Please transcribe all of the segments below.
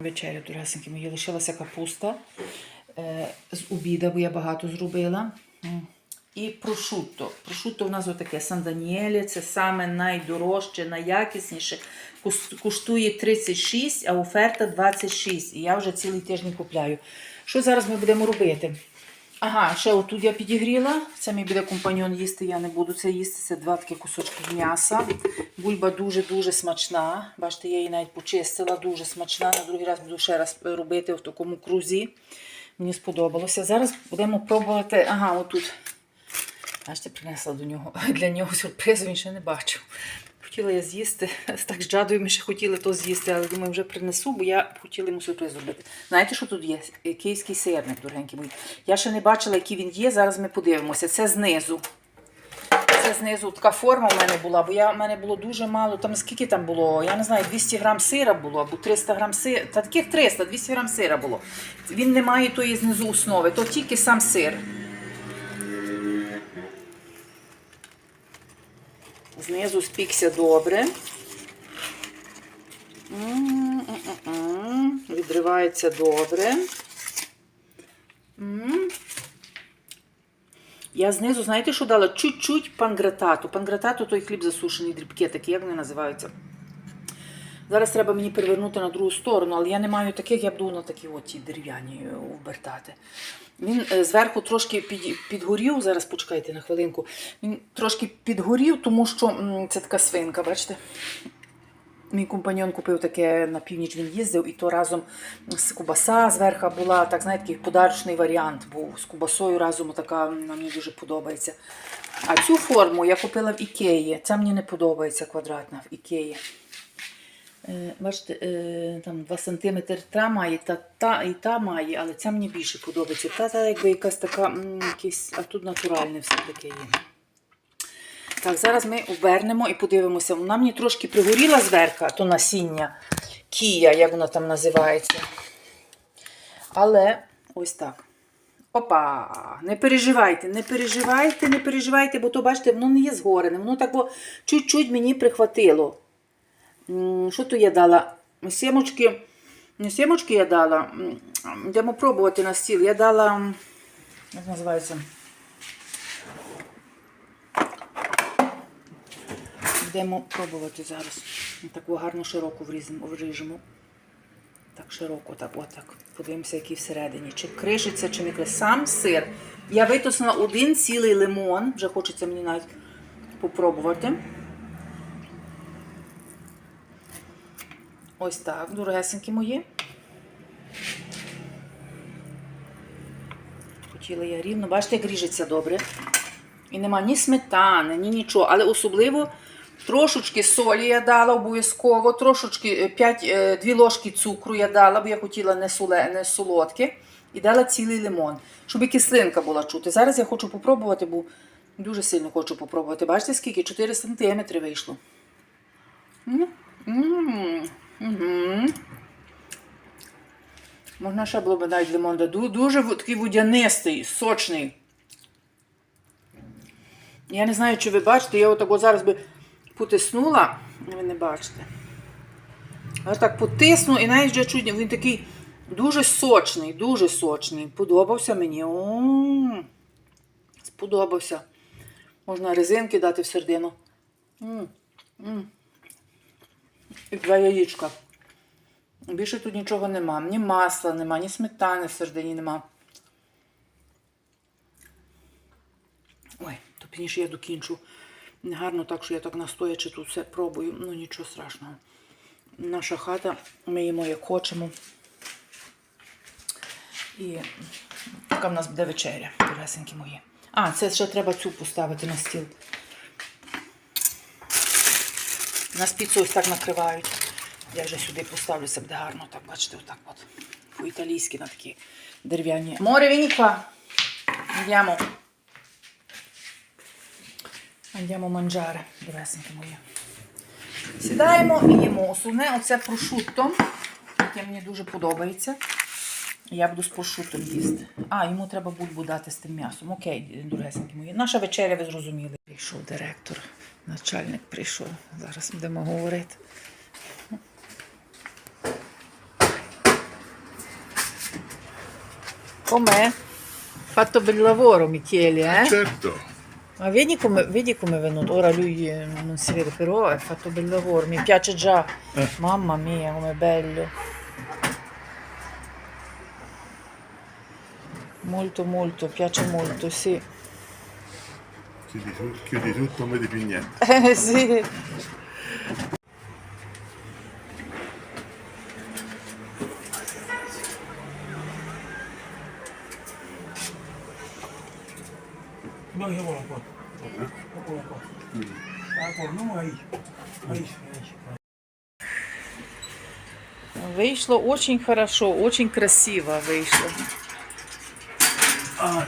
Вечеря, дорогесенькі мої, лишилася капуста е, з обіда, бо я багато зробила. І прошутто. Прошутто у нас отаке Сан-Даніелі, це саме найдорожче, найякісніше. Коштує 36, а оферта 26. І я вже цілий тиждень купляю. Що зараз ми будемо робити? Ага, ще отут я підігріла. Це мій буде компаньон їсти, я не буду це їсти. Це два такі кусочки м'яса. Бульба дуже-дуже смачна. Бачите, я її навіть почистила, дуже смачна. На другий раз буду ще раз робити в такому крузі. Мені сподобалося. Зараз будемо пробувати. Ага, отут. Бачите, принесла до нього для нього сюрприз, він ще не бачив. Хотіла я з'їсти. Так з джадою ми ще хотіли то з'їсти, але думаю, вже принесу, бо я хотіла йому сюрприз зробити. Знаєте, що тут є? Київський сирник, дорогенькі мої. Я ще не бачила, який він є. Зараз ми подивимося. Це знизу. Це знизу така форма в мене була, бо я, в мене було дуже мало. Там скільки там було? Я не знаю, 200 грам сира було, або 300 грам сира. Та таких 300, 200 грам сира було. Він не має тої знизу основи, то тільки сам сир. Знизу спікся добре. Відривається добре. Я знизу, знаєте, що дала? Чуть-чуть пангратату. Пангратату той хліб засушений, дрібки такі, як вони називаються. Зараз треба мені перевернути на другу сторону, але я не маю таких, я буду на такі от ті дерев'яні е, обертати. Він е, зверху трошки під, підгорів, зараз почекайте на хвилинку. Він трошки підгорів, тому що це така свинка, бачите? Мій компаньон купив таке на північ він їздив, і то разом з кубаса зверху була, так знаєте, такий подарочний варіант був. З кубасою разом така мені дуже подобається. А цю форму я купила в Ікеї. Ця мені не подобається квадратна в Ікеї. Е, Бачите, е, там 2 см та має, та, та і та має, але ця мені більше подобається. Та, та якби якась така, якийсь, а тут натуральне все таке є. Так, зараз ми обернемо і подивимося. Вона мені трошки пригоріла зверху, то насіння кія, як воно там називається. Але ось так. Опа! Не переживайте, не переживайте, не переживайте, бо то, бачите, воно не є згорене. Воно так чуть-чуть мені прихватило. Що то я дала? Сімочки. Не сімочки я дала. Йдемо пробувати на стіл. Я дала. Як називається? Йдемо пробувати зараз. Таку гарну широку вріжемо. Так широко, так, отак. Подивимося, який всередині. Чи кришиться, чи не кришиться. Сам сир. Я витиснула один цілий лимон. Вже хочеться мені навіть попробувати. Ось так, дорогесенькі мої. Хотіла я рівно. Бачите, як ріжеться добре. І нема ні сметани, ні нічого. Але особливо трошечки солі я дала обов'язково, трошечки 5, 2 ложки цукру я дала, бо я хотіла не, соле, не солодке. І дала цілий лимон, щоб і кислинка була чути. Зараз я хочу попробувати, бо дуже сильно хочу попробувати. Бачите, скільки? 4 см вийшло. М, мгм. Можна ще було б навіть лимон дати. Ду- Дуже такий водянистий, сочний. Я не знаю, чи ви бачите, я отако зараз би потиснула, ви не бачите. Ось так потисну і навіть вже чуть, він такий дуже сочний, дуже сочний. Подобався мені. О, сподобався. Можна резинки дати в середину. М, м. І два яєчка. Більше тут нічого нема. Ні масла нема, ні сметани всередині нема. Ой, то пізніше я докінчу. Негарно так, що я так настоячи тут все пробую. Ну нічого страшного. Наша хата, ми їмо як хочемо. І така в нас буде вечеря, дорогесенькі мої. А, це ще треба цю поставити на стіл. Нас піцу ось так накривають. Я вже сюди поставлю, це буде гарно, так бачите, отак от. По-італійськи на такі дерев'яні. Море Вініква. Andiamo. Andiamo a mangiare, доресенькі мої. Сідаємо і їмо. Основне оце прошутто, яке мені дуже подобається. Я буду з прошутом їсти. А, йому треба бульбу дати з тим м'ясом. Окей, дорогесенькі мої. Наша вечеря, ви зрозуміли. Прийшов директор, Начальник прийшов, зараз будемо говорити. Come? Fatto bel lavoro, Michele, eh? Certo. Ma vedi come, vedi come è venuto? Ora lui non si vede, però è fatto bel lavoro, mi piace già. Eh. Mamma mia, com'è bello. Molto molto, piace molto, sì. Chiudi, tu- chiudi tutto, non vedi più niente. Eh sì. No, я вон вот. Вот, вот, вот. Так, ну, ай. Ай, ай. Вийшло очень хорошо, очень красиво вийшло. А.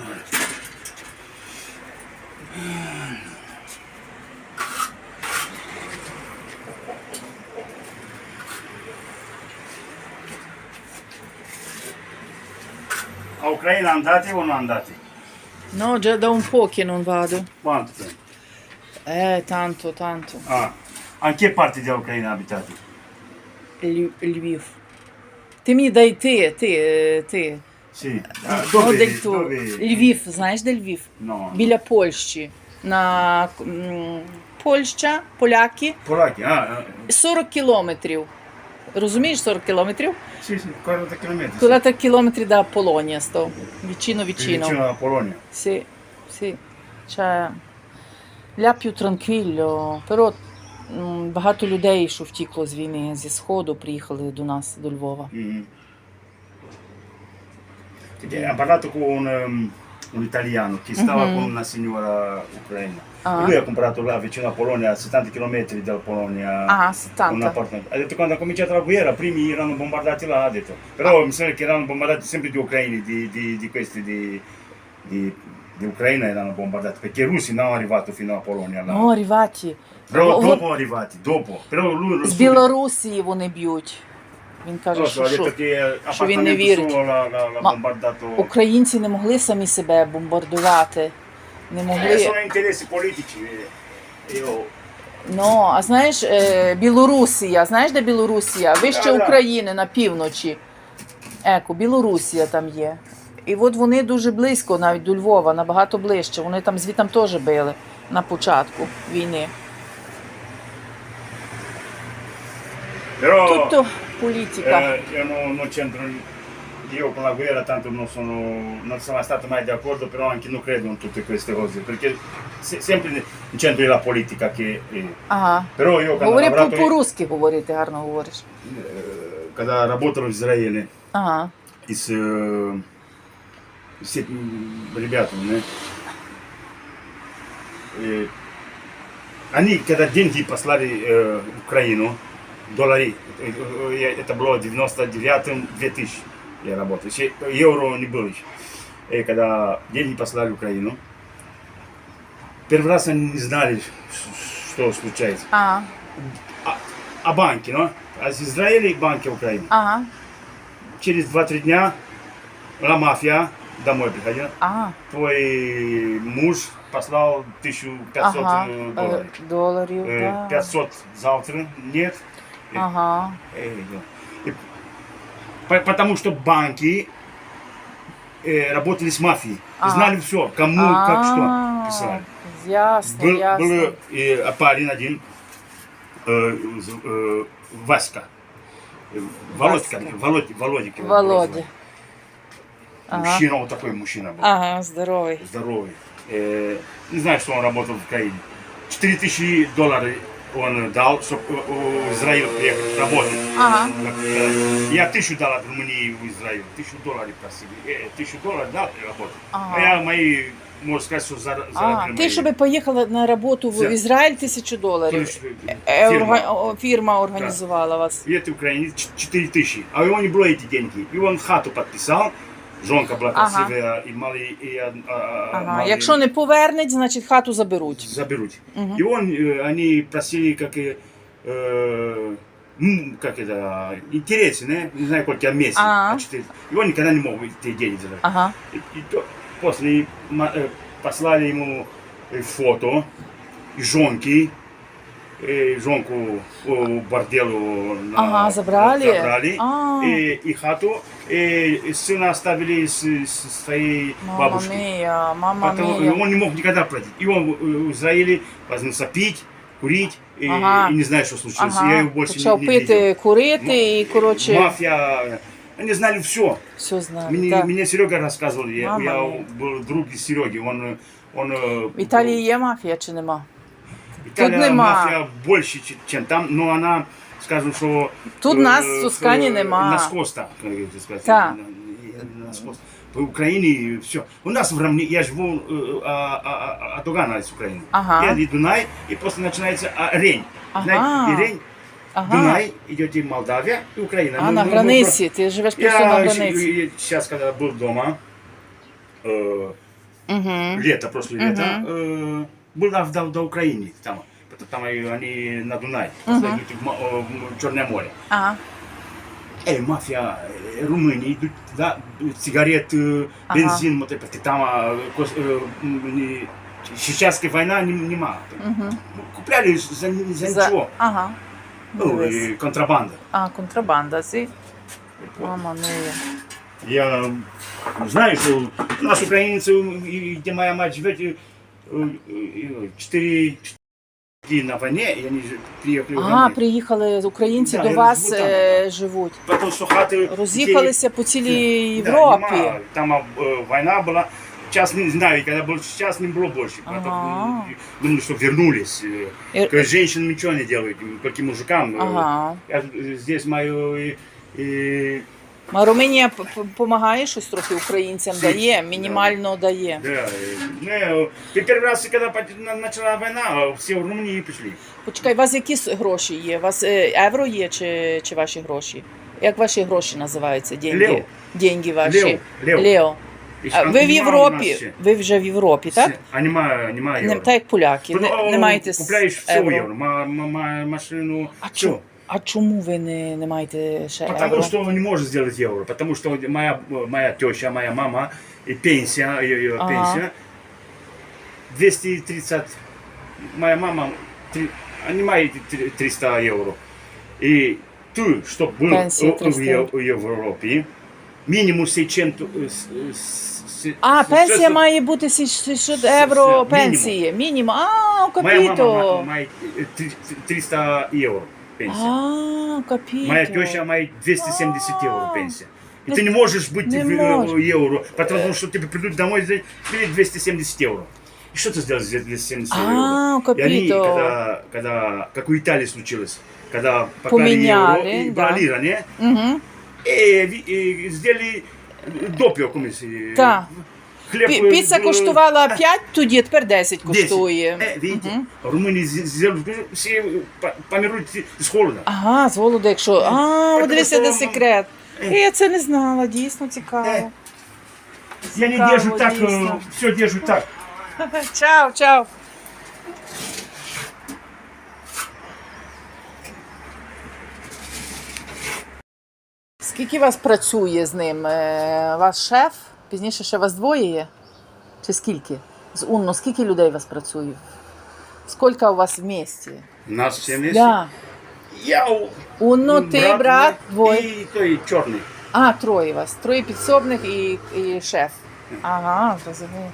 A Ucraina andate o non andate? No, già da un po' che non vado. Quanto tempo? Eh, tanto, tanto. Ah, a che parte dell'Ucraina abitate? Lv- Lviv. Ти мені дай ти, ти, ти. Sì. Ah, Ну, dove, dove? Львів, знаєш, де Львів? No. Біля Польщі. На м, Польща, поляки, Polacchi, ah, eh, 40 кілометрів. Розумієш 40 кілометрів? sì, sì, 40 km. Sì. 40 кілометрів до Полонія став. Vicino, Vicino vicino. alla Polonia. Sì, sì. Cioè, là più tranquillo, però м, багато людей, що втікло з війни зі Сходу, приїхали до нас, до Львова. Mhm. Perché ha parlato con um, un italiano che stava Mhm. con una signora ucraina. Ah. E lui ha comprato là vicino a Polonia, a 70 km dalla Polonia. Ah, Un 70. appartamento. Ha detto quando ha cominciato la guerra, primi erano bombardati là, ha detto. Però mi sembra che erano bombardati sempre di ucraini, di, di, di questi di, di, di Ucraina erano bombardati, perché i russi non sono arrivati fino a Polonia là. Ну, arrivati. Però Во- dopo arrivati, dopo. Però lui З Білорусі вони б'ють. Він каже, Non що, що що він не вірить. українці не могли самі себе бомбардувати. Не Eh, могли. eh. Ну, а знаєш, е, Білорусія, знаєш, де Білорусія? Вище. України на півночі. Еко, Білорусія там є. І от вони дуже близько, навіть до Львова, набагато ближче. Вони там звітам теж били на початку війни. Però Tutto політика. eh, io non, non c'entro io con la guerra tanto non sono non sono stato mai d'accordo però anche non credo in tutte queste cose perché se- sempre mi c'entro la politica che eh, Ага. però io quando ho Говори по- lavorato по-русски говорити, гарно говориш. eh, когда работал в Израиле Ага. и с, э, с этими ребятами, да, э, они когда деньги послали э, в Украину, доллары, э, э, это было в 99-м 2000 я работал, еще евро не было еще. И когда деньги послали в Украину, первый раз они не знали, что случается. Ага. А, а банки, ну? А с Израиля и банки Украины. Ага. Через 2-3 дня la мафия домой приходила. Ага. Твой муж послал 1500 Ага. э, Е, долларов. Доларів. Э, да. 500 завтра нет. Ага. Э. И по- потому что банки э, работали с мафией. Ага. Знали все, кому, как что А, писали. Ясно, Был, ясно. был э, парень один, э, э, Васька. Э, Володька. Володь, Володик Володя. звали. Ага. Мужчина, вот такой мужчина был. Ага, здоровий. Здоровый. Э, не знаю, что он работал в Украине. 4000 долларов он дал, чтобы в Израиль приехать работать. Ага. Как, э, Я тысячу дал от Румынии в Израиль. Тысячу долларов просили. Э, Тысячу долларов дал и работал. Ага. А я мои, можно сказать, что зар- А, заработали ти мои. щоб поїхала на роботу в Взяв. Ізраїль тисячу доларів. Фирма. Е, орга- о, Фірма організувала вас. И это Украине 4 тысячи. А у него не было эти деньги. И он хату подписал. Жонка была Ага. красивая, и малый, и, а, а, Ага. малый- Якщо не повернуть, значить хату заберуть. заберут. Мгм. И он, э, они просили, как, и, э, ну, как это, интересы, не, не знаю, сколько месяц. Ага. а четыре. И он никогда не мог эти деньги забрать. Ага. И, и то- после ма- э, послали ему э, фото и жонки, э, жонку э, борделу на- Ага, забрали? забрали А. и, и хату и сына оставили с, с своей Мама бабушкой. мія, мама Потом, мія. и он не мог никогда платить. И он э, в Израиле возьмется пить, курить, и, Ага. и не знает, что случилось. Я Ага. его больше Почав не, не пити, видел. курити і, коротше, Мафия, они знали все. все знали. Мне, так. мне Серега рассказывал, я, Мама я мia. был друг из Сереги, он, он э, В Італії є мафія чи нема? Италия нема. мафия больше, че- чем там, но она, скажем, что... Тут э, нас в Тоскані э, нема. Наскоста, как это сказать. Так. на- на- наскос. По Украине все. У нас в равнине, я живу э, а, а, а, от Угана из Украины. Ага. Я иду Дунай, и после начинается а, Рень. Ага. Знаете, и Рень, Ага. Дунай, идете Молдавия и Украина. А Мы- на мы- мы границі, ти живеш про- просто на Я границі. сейчас, когда был дома, э, Угу. лето, прошлое лето, э, был до, до, до Украины, там, потому Тобто там они на Дунай, угу. йдуть в, в Чорне море. Ага. Ей, мафія е, Румунії йдуть да, сигарет, е, бензин, ага. вот, там кос, е, не, Чеченская война не, нема. Угу. Купляли за, за, за... нічого. Ага. Ну, і контрабанда. А, контрабанда, си? Мама не є. Я знаю, что у нас українців, де моя мать живе, 4, шли на войне, и они же приехали в А, Гамбит. приїхали українці Да, до вас живу там, э, живуть. Потому что хаты... Роз'їхалися по цілій Да, Європі. нема. Там э, е, война была. Сейчас не знаю, когда был сейчас не было больше. Ага. Думаю, что вернулись. Е-, е К женщинам ничего не делают, м, мужикам. Е, ага. Я, э, здесь мою э, А Румунія допомагає щось трохи українцям, Сі- дає, да. мінімально дає. да, э, ну, э, первый раз, когда пот- на- начала война, все в Румынии пришли. Почекай, у вас які с- гроші є? У вас е, євро є чи, чи ваші гроші? Як ваші гроші називаються? Деньги? Лео. Деньги ваші. Лео, Лео. Лео. И А там ви в нема у нас Європі? ще. Ви вже в Європі, так? Все. А нема, нема Не, євро. так як поляки, не, Ну, не маєте с- Купляєш все євро. в євро. Ма- ма- ма- машину, А, все. чому, а чому ви не, не маєте ще Потому євро? что он не может сделать евро, потому что моя, моя теща, моя мама, и пенсия, ее Ага. пенсия, 230, моя мама, три- они мои три- 300 евро. И ты, чтобы был Пенсия в- в 300 Ев- в Европе, минимум 600... э, с- с- А, с- пенсія с- має бути 600 С- євро мінімум. пенсії. Мінімум. А, Моя мама капіто. ма- має э, три- 300 евро Пенсия. А, капіто. Моя теща моя 270 евро А. пенсия. И ты не можешь быть Не в, можешь. в евро, потому что тебе придут домой тебе 270 евро. И что ты сделаешь за 270 А, евро? И они, когда, когда, как у Италии случилось, когда Поменяли, евро и да. брали ранее, Угу. и, и сделали допио комиссии. Хлеб, Пі- э, Піца э, коштувала 5, тоді тепер 10 10. коштує. Э, видите, Мгм. в Румынии з- сделали, все по- помирают с холода. Ага, з голоду, якщо. А, Тому от дивися, що, де ну, секрет. е. Я це не знала, дійсно цікаво. Е. Я не Цікаво, держу так, дійсно. все держу так. Чао, чао. Скільки вас працює з ним? Е, Ваш шеф? Пізніше ще вас двоє є? Чи скільки? З Унно, скільки людей у вас працює? Скільки у вас в місті? Нас все вместе. Да. Я у- Унно, ти, брат, мой двоє. И той черный. А, троє вас. Троє підсобних і, і шеф. Ага, зрозумів.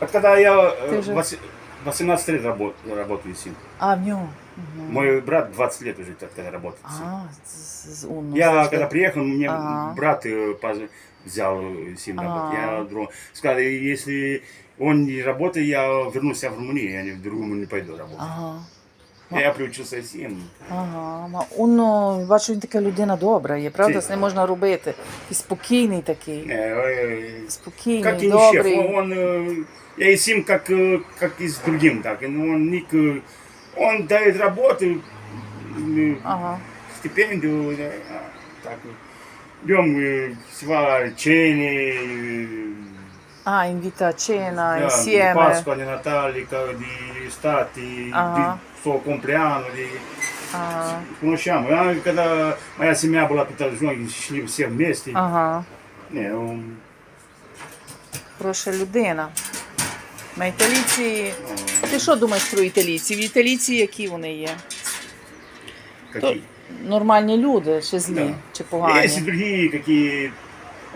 Вот когда я э, Ты же- вос- 18 лет работ- работаю с ним. А, в ньому. Мгм. Мой брат 20 лет уже так когда работает с ним. А, з, з Унно. Я завжди. когда приехал, мне Ага. брат э, поз- взял э, с ним работать. Ага. Я друг- сказал, если он не работает, я вернусь в Румынию, я не, в другую не пойду работать. Ага. Я приучился с ним. Ага, ма Унно, бачу, він така людина добра є, правда? Ці- З ним можна робити. І спокійний такий. Э, э, Спокійний, Как и не добрий. шеф, он, он, э, я и с ним как, э, как и с другим, так, ну, он, не к- он дает работу, э, Ага. стипендию, да, а, так, идем э, сварчение, А, інвітачена, да, інсіме. Пасху, di Natale, ca- di stati, Ага. di suo compleanno, di... Ага. Conosciamo, anche когда моя семья была пятая шли все вместе. ага. Не, он, Хороша людина. На італійці. Ти що думаєш про італійців? Італійці, які вони є? какие? нормальні люди, чи злі, Да. чи Есть и погані. другие, какие,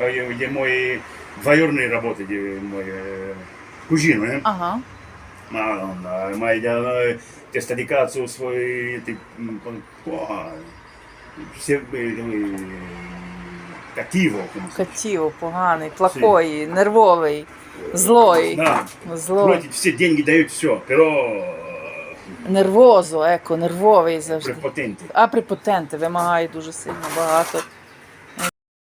э, где мой двоюродный работает, где мой э, кузин, э? Ага. А, он, а, моя э, тестодикацию свой, ты, м, по- о, все, э, э, кативо. como se dice. Хотів, поганий, плохой, нервовий, злой. Да, Злой. платит все деньги, дают все, pero Нервозо, еко, нервовий завжди. Препотенти. А препотенти вимагає дуже сильно багато.